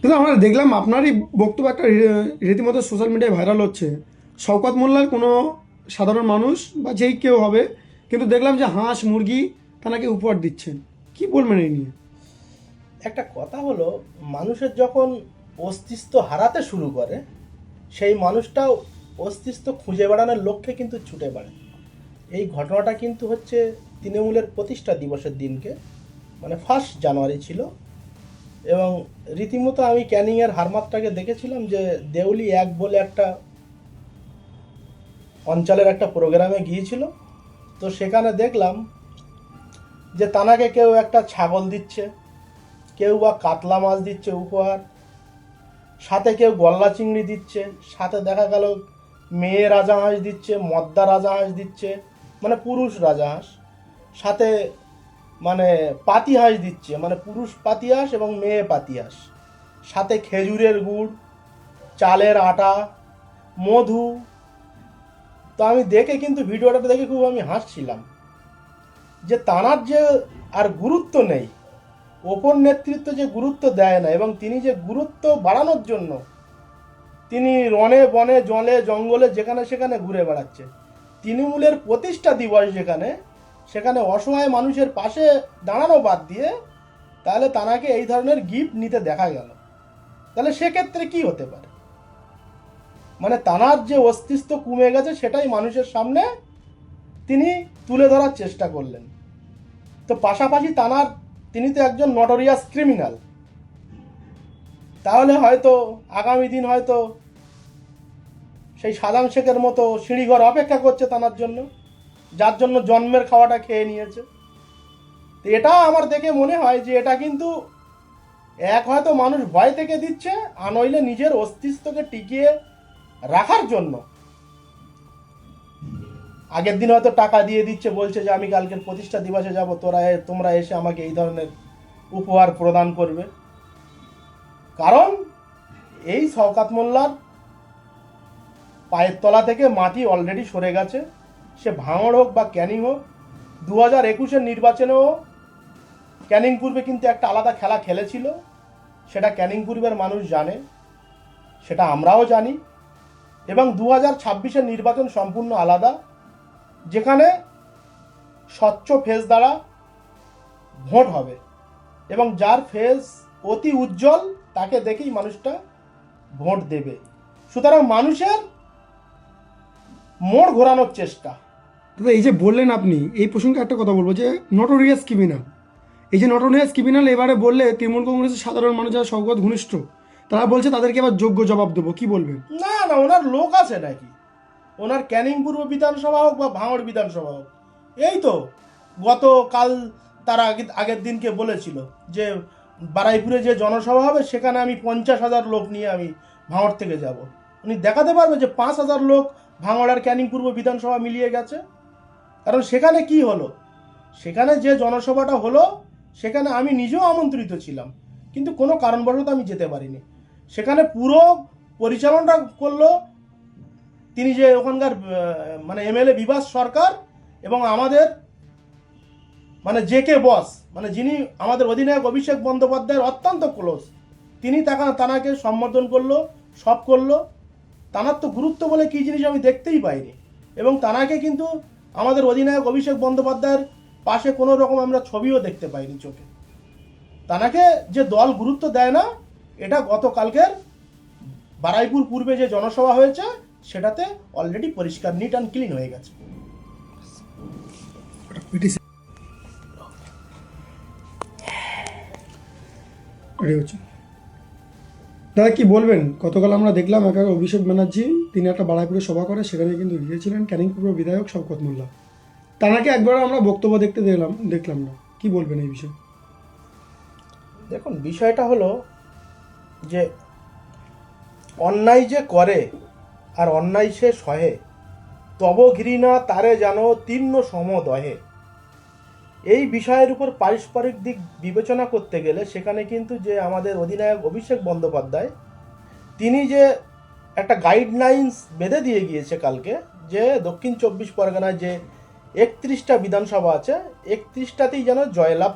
কিন্তু আমরা দেখলাম আপনারই বক্তব্য একটা রীতিমতো সোশ্যাল মিডিয়ায় ভাইরাল হচ্ছে। শওকত মোল্লার কোনো সাধারণ মানুষ বা যেই কেউ হবে, কিন্তু দেখলাম যে হাঁস, মুরগি তাকে উপহার দিচ্ছেন। কি বলবেন এই নিয়ে? একটা কথা হলো, মানুষের যখন অস্তিত্ব হারাতে শুরু করে, সেই মানুষটাও অস্তিত্ব খুঁজে বেড়ানোর লক্ষ্যে কিন্তু ছুটে বেড়ায়। এই ঘটনাটা কিন্তু হচ্ছে তৃণমূলের প্রতিষ্ঠা দিবসের দিনকে মানে ফার্স্ট জানুয়ারি ছিল এবং রীতিমতো আমি ক্যানিংয়ের হারমাতটাকে দেখেছিলাম যে দেউলি এক বলে একটা অঞ্চলের একটা প্রোগ্রামে গিয়েছিল। তো সেখানে দেখলাম যে তানাকে কেউ একটা ছাগল দিচ্ছে, কেউ বা কাতলা মাছ দিচ্ছে উপহার, সাথে কেউ গল্লা চিংড়ি দিচ্ছে, সাথে দেখা গেল মেয়ে রাজাহাঁস দিচ্ছে, মদ্দা রাজাহাঁস দিচ্ছে মানে পুরুষ রাজাহাঁস, সাথে মানে পাতি হাঁস দিচ্ছে মানে পুরুষ পাতি হাঁস এবং মেয়ে পাতি হাঁস সাথে খেজুরের গুড়, চালের আটা, মধু। তো আমি দেখে কিন্তু ভিডিওটা দেখে খুব আমি হাসছিলাম। যে তানার যে আর গুরুত্ব নেই, ওপর নেতৃত্ব যে গুরুত্ব দেয় না এবং তিনি যে গুরুত্ব বাড়ানোর জন্য তিনি রনে বনে, জলে, জঙ্গলে যেখানে সেখানে ঘুরে বেড়াচ্ছে। তৃণমূলের প্রতিষ্ঠা দিবস যেখানে সেখানে অসহায় মানুষের পাশে দাঁড়ানো বাদ দিয়ে তাহলে তানাকে এই ধরনের গিফট নিতে দেখা গেল। তাহলে সেক্ষেত্রে কি হতে পারে? মানে তানার যে অস্তিত্ব কমে গেছে সেটাই মানুষের সামনে তিনি তুলে ধরার চেষ্টা করলেন। তো পাশাপাশি তানার, তিনি তো একজন নটোরিয়াস ক্রিমিনাল তাহলে হয়তো আগামী দিন হয়তো সেই সাদাম শেখের মতো সিঁড়িঘর অপেক্ষা করছে তানার জন্য। যার জন্য জন্মের খাওয়াটা খেয়ে নিয়েছে। তো এটা আমার দেখে মনে হয় যে এটা কিন্তু এক হয়তো মানুষ ভয় থেকে দিচ্ছে, আর নইলে নিজের অস্তিত্বকে টিকিয়ে রাখার জন্য। আগের দিন হয়তো টাকা দিয়ে দিচ্ছে, বলছে যে আমি কালকের প্রতিষ্ঠা দিবসে যাব, তোরা তোমরা এসে আমাকে এই ধরনের উপহার প্রদান করবে। কারণ এই শওকাত মোল্লার পায়ের তলা থেকে মাটি অলরেডি সরে গেছে। সে ভাঙড় হোক বা ক্যানিং হোক দু হাজার একুশের নির্বাচনেও ক্যানিং পূর্বে কিন্তু একটা আলাদা খেলা খেলেছিল। সেটা ক্যানিং পূর্বের মানুষ জানে, সেটা আমরাও জানি। এবং দু হাজার ছাব্বিশের নির্বাচন সম্পূর্ণ আলাদা, যেখানে স্বচ্ছ ফেস দ্বারা ভোট হবে। এবং যার ফেস অতি উজ্জ্বল, তাকে দেখেই মানুষটা ভোট দেবে। সুতরাং মানুষের মোড় ঘোরানোর চেষ্টা। দাদা এই যে বললেন আপনি, এই প্রসঙ্গে একটা কথা বলব যে নটোরিয়াস ক্রিমিনাল এই যে নটোরিয়াস ক্রিমিনাল এবারে বললে তৃণমূল কংগ্রেসের সাধারণ মানুষ যারা সৌগত ঘনিষ্ঠ, তারা বলছে তাদেরকে আবার যোগ্য জবাব দেবো। কি বলবেন? না না, ওনার লোক আছে নাকি? ওনার ক্যানিং পূর্ব বিধানসভা হোক বা ভাঙড় বিধানসভা হোক। এই তো গত কাল তার আগে আগের দিনকে বলেছিল যে বারাইপুরে যে জনসভা হবে, সেখানে আমি পঞ্চাশ হাজার লোক নিয়ে আমি ভাঙড় থেকে যাব। উনি দেখাতে পারবে যে পাঁচ হাজার লোক ভাঙড় আর ক্যানিং পূর্ব বিধানসভা মিলিয়ে গেছে? কারণ সেখানে কি হলো? সেখানে যে জনসভাটা হলো, সেখানে আমি নিজেও আমন্ত্রিত ছিলাম। কিন্তু কোনো কারণবশত আমি যেতে পারিনি। সেখানে পুরো পরিচালনাটা করল তিনি যে ওখানকার মানে এমএলএ বিভাস সরকার এবং আমাদের মানে জে কে বস মানে যিনি আমাদের অধিনায়ক অভিষেক বন্দ্যোপাধ্যায়ের অত্যন্ত ক্লোজ তিনি তাকা, তানাকে সম্বোধন করল, সব করল। তানার তো গুরুত্ব বলে কী জিনিস আমি দেখতেই পাইনি। এবং তানাকে কিন্তু আমাদের অধিনায়ক অভিষেক বন্দ্যোপাধ্যায়ের পাশে কোনো রকম আমরা ছবিও দেখতে পাইনি চোখে। তানাকে যে দল গুরুত্ব দেয় না, এটা গতকালকের বারাইপুর পূর্বে যে জনসভা হয়েছে, সেটাতে অলরেডি পরিষ্কার নিট অ্যান্ড ক্লিন হয়ে গেছে। হচ্ছে দাদা কি বলবেন? গতকাল আমরা দেখলাম একা অভিষেক ব্যানার্জি, তিনি একটা বাড়াইপুরে সভা করে, সেখানে কিন্তু গিয়েছিলেন ক্যানিং পূর্ব বিধায়ক শওকত মোল্লা। তানাকে একবার আমরা বক্তব্য দেখতে দেখলাম দেখলাম না। কি বলবেন এই বিষয়ে? দেখুন, বিষয়টা হলো যে অন্যায় যে করে আর অন্যায় সে সহে, তব ঘৃণা তারে যেন তীর্ণ সমদহে। এই বিষয়ের উপর পারস্পরিক দিক বিবেচনা করতে গেলে সেখানে কিন্তু যে আমাদের অধিনায়ক অভিষেক বন্দ্যোপাধ্যায়, তিনি যে একটা গাইডলাইন্স বেঁধে দিয়ে গিয়েছে কালকে যে দক্ষিণ চব্বিশ পরগনায় যে একত্রিশটা বিধানসভা আছে, একত্রিশটাতেই যেন জয়লাভ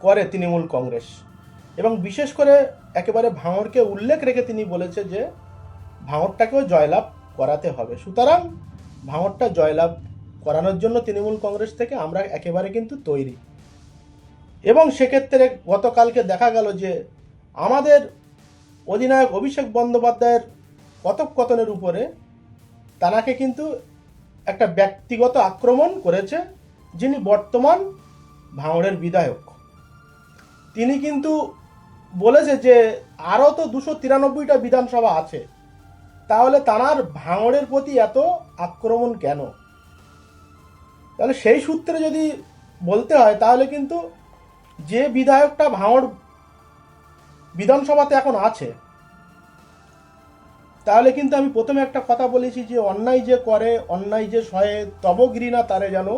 করে তৃণমূল কংগ্রেস। এবং বিশেষ করে একেবারে ভাঙড়কে উল্লেখ রেখে তিনি বলেছে যে, ভাঙড়টাকেও জয়লাভ করাতে হবে। সুতরাং ভাঙড়টা জয়লাভ করানোর জন্য তৃণমূল কংগ্রেস থেকে আমরা একেবারে কিন্তু তৈরি। এবং সেক্ষেত্রে গতকালকে দেখা গেল যে আমাদের অধিনায়ক অভিষেক বন্দ্যোপাধ্যায়ের কথোপকথনের উপরে তানাকে কিন্তু একটা ব্যক্তিগত আক্রমণ করেছে যিনি বর্তমান ভাঙড়ের বিধায়ক। তিনি কিন্তু বলেছে যে আরও তো দুশো তিরানব্বইটা বিধানসভা আছে, তাহলে তানার ভাঙড়ের প্রতি এত আক্রমণ কেন? তাহলে সেই সূত্রে যদি বলতে হয়, তাহলে কিন্তু যে বিধায়কটা ভাঙড় বিধানসভাতে এখন আছে, তাহলে কিন্তু আমি প্রথমে একটা কথা বলেছি যে অন্যায় যে করে, অন্যায় যে সহে, তব ঘৃণা তারে যেন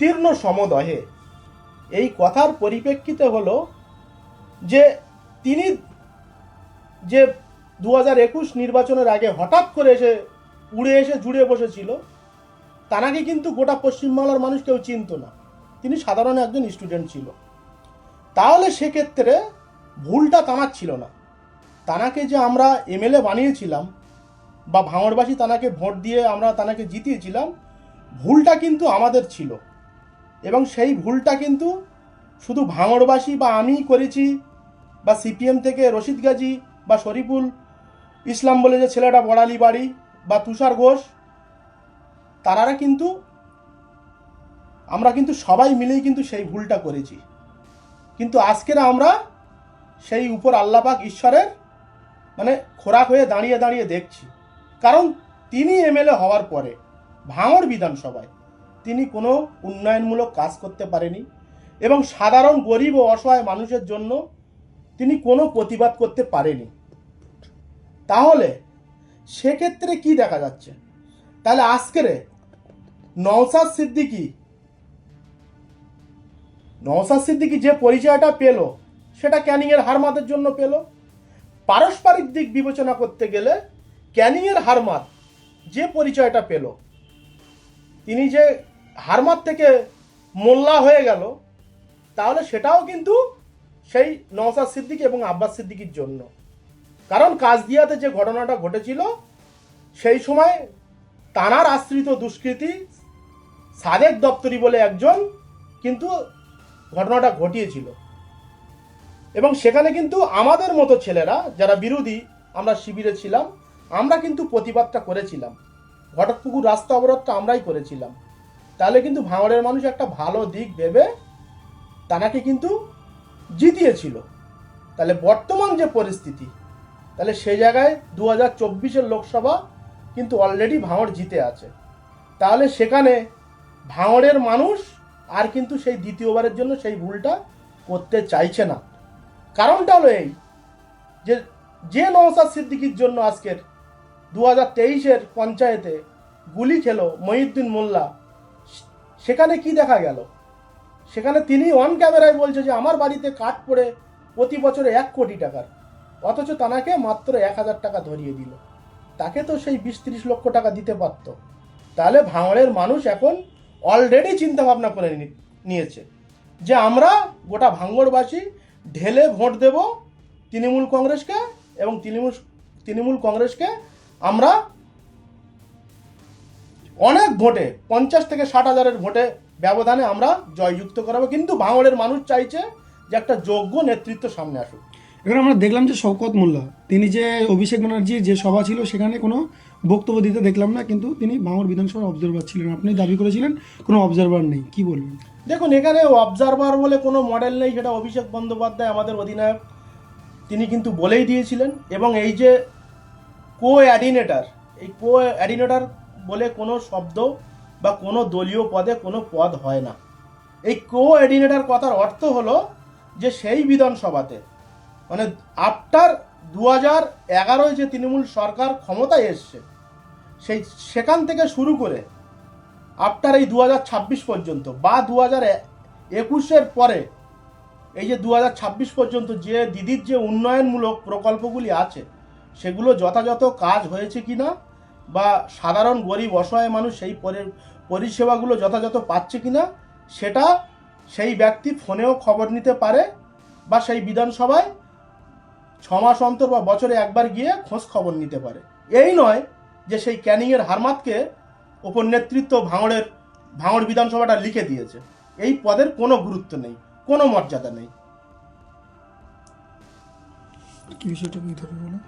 তীর্ণ সমদহে। এই কথার পরিপ্রেক্ষিতে হলো যে তিনি যে দু হাজার একুশ নির্বাচনের আগে হঠাৎ করে এসে উড়ে এসে জুড়ে বসেছিল তানাকে কিন্তু গোটা পশ্চিমবাংলার মানুষ কেউ চিনত না। তিনি সাধারণ একজন স্টুডেন্ট ছিল। তাহলে সেক্ষেত্রে ভুলটা তানার ছিল না। তানাকে যে আমরা এমএলএ বানিয়েছিলাম বা ভাঙড়বাসী তানাকে ভোট দিয়ে আমরা তানাকে জিতিয়েছিলাম, ভুলটা কিন্তু আমাদের ছিল। এবং সেই ভুলটা কিন্তু শুধু ভাঙড়বাসী বা আমি করেছি বা সিপিএম থেকে রশিদ গাজী বা শরীফুল ইসলাম বলে যে ছেলেটা বড়ালি বাড়ি বা তুষার ঘোষ তারারা কিন্তু, আমরা কিন্তু সবাই মিলেই কিন্তু সেই ভুলটা করেছি। কিন্তু আজকের আমরা সেই উপর আল্লাপাক ঈশ্বরের মানে খোরাক হয়ে দাঁড়িয়ে দাঁড়িয়ে দেখছি। কারণ তিনি এমএলএ হওয়ার পরে ভাঙড় বিধানসভায় তিনি কোনো উন্নয়নমূলক কাজ করতে পারেনি এবং সাধারণ গরিব ও অসহায় মানুষের জন্য তিনি কোনো প্রতিবাদ করতে পারেনি। তাহলে সেক্ষেত্রে কি দেখা যাচ্ছে? তাহলে আজকেরে নওসাদ সিদ্দিকি নওসাদ সিদ্দিকী যে পরিচয়টা পেল, সেটা ক্যানিংয়ের হারমাতের জন্য পেল। পারস্পরিক দিক বিবেচনা করতে গেলে ক্যানিংয়ের হারমাত যে পরিচয়টা পেল, তিনি যে হারমাত থেকে মোল্লা হয়ে গেল, তাহলে সেটাও কিন্তু সেই নওসাদ সিদ্দিকি এবং আব্বাস সিদ্দিকির জন্য। কারণ কাজদিয়াতে যে ঘটনাটা ঘটেছিল, সেই সময় তানার আশ্রিত দুষ্কৃতী সাদেক দপ্তরি বলে একজন কিন্তু ঘটনাটা ঘটিয়েছিল। এবং সেখানে কিন্তু আমাদের মতো ছেলেরা, যারা বিরোধী, আমরা শিবিরে ছিলাম, আমরা কিন্তু প্রতিবাদটা করেছিলাম। ঘটকপুকুর রাস্তা অবরোধটা আমরাই করেছিলাম। তাহলে কিন্তু ভাঙড়ের মানুষ একটা ভালো দিক ভেবে তানাকে কিন্তু জিতিয়েছিল। তাহলে বর্তমান যে পরিস্থিতি, তাহলে সেই জায়গায় দু হাজার চব্বিশের লোকসভা কিন্তু অলরেডি ভাঙড় জিতে আছে। তাহলে সেখানে ভাঙড়ের মানুষ আর কিন্তু সেই দ্বিতীয়বারের জন্য সেই ভুলটা করতে চাইছে না। কারণটা হলো এই যে যে নওসাদ সিদ্দিকির জন্য আজকের দু হাজার তেইশের পঞ্চায়েতে গুলি খেলো মহিউদ্দিন মোল্লা, সেখানে কি দেখা গেল? সেখানে তিনি অন ক্যামেরায় বলছে যে, আমার বাড়িতে কাঠ পড়ে প্রতি বছরে এক কোটি টাকার। অথচ তানাকে মাত্র এক হাজার টাকা ধরিয়ে দিল। তাকে তো সেই বিশ তিরিশ লক্ষ টাকা দিতে পারত। তাহলে ভাঙড়ের মানুষ এখন অলরেডি চিন্তা ভাবনা করে নিয়েছে যে আমরা গোটা ভাঙড়বাসী ঢেলে ভোট দেব তৃণমূল কংগ্রেসকে এবং তৃণমূল তৃণমূল কংগ্রেসকে আমরা অনেক ভোটে, পঞ্চাশ থেকে ষাট হাজারের ভোটে ব্যবধানে আমরা জয়যুক্ত করাবো। কিন্তু ভাঙড়ের মানুষ চাইছে যে একটা যোগ্য নেতৃত্ব সামনে আসুক। এখানে আমরা দেখলাম যে শওকত মোল্লা, তিনি যে অভিষেক ব্যানার্জির যে সভা ছিল সেখানে কোনো বক্তব্য দিতে দেখলাম না, কিন্তু তিনি ভাঙড় বিধানসভার অবজারভার ছিলেন। আপনি দাবি করেছিলেন, কোনো অবজারভার নেই, কি বলবেন? দেখুন, এখানে অবজারভার বলে কোনো মডেল নেই, সেটা অভিষেক বন্দ্যোপাধ্যায়, আমাদের অধিনায়ক, তিনি কিন্তু বলেই দিয়েছিলেন। এবং এই যে কো অ্যাডিনেটার এই কো অ্যাডিনেটার বলে কোনো শব্দ বা কোনো দলীয় পদে কোনো পদ হয় না। এই কো অ্যাডিনেটার কথার অর্থ হলো যে সেই বিধানসভাতে মানে আফটার দু হাজার এগারোয় যে তৃণমূল সরকার ক্ষমতায় এসছে, সেই সেখান থেকে শুরু করে আফটার এই দু হাজার ছাব্বিশ পর্যন্ত বা দু হাজার একুশের পরে এই যে দু হাজার ছাব্বিশ পর্যন্ত যে দিদির যে উন্নয়নমূলক প্রকল্পগুলি আছে, সেগুলো যথাযথ কাজ হয়েছে কি না বা সাধারণ গরিব অসহায় মানুষ সেই পরি- পরিষেবাগুলো যথাযথ পাচ্ছে কি না সেটা সেই ব্যক্তি ফোনেও খবর নিতে পারে বা সেই বিধানসভায় ছ মাস অন্তর বা বছরে একবার গিয়ে খোঁজ খবর নিতে পারে। এই নয় যে সেই ক্যানিংয়ের হারমাতকে ওপর নেতৃত্ব ভাঙড়ের, ভাঙড় বিধানসভাটা লিখে দিয়েছে। এই পদের কোনো গুরুত্ব নেই, কোনো মর্যাদা নেই। কি বিষয়টা কি ধরে বলো?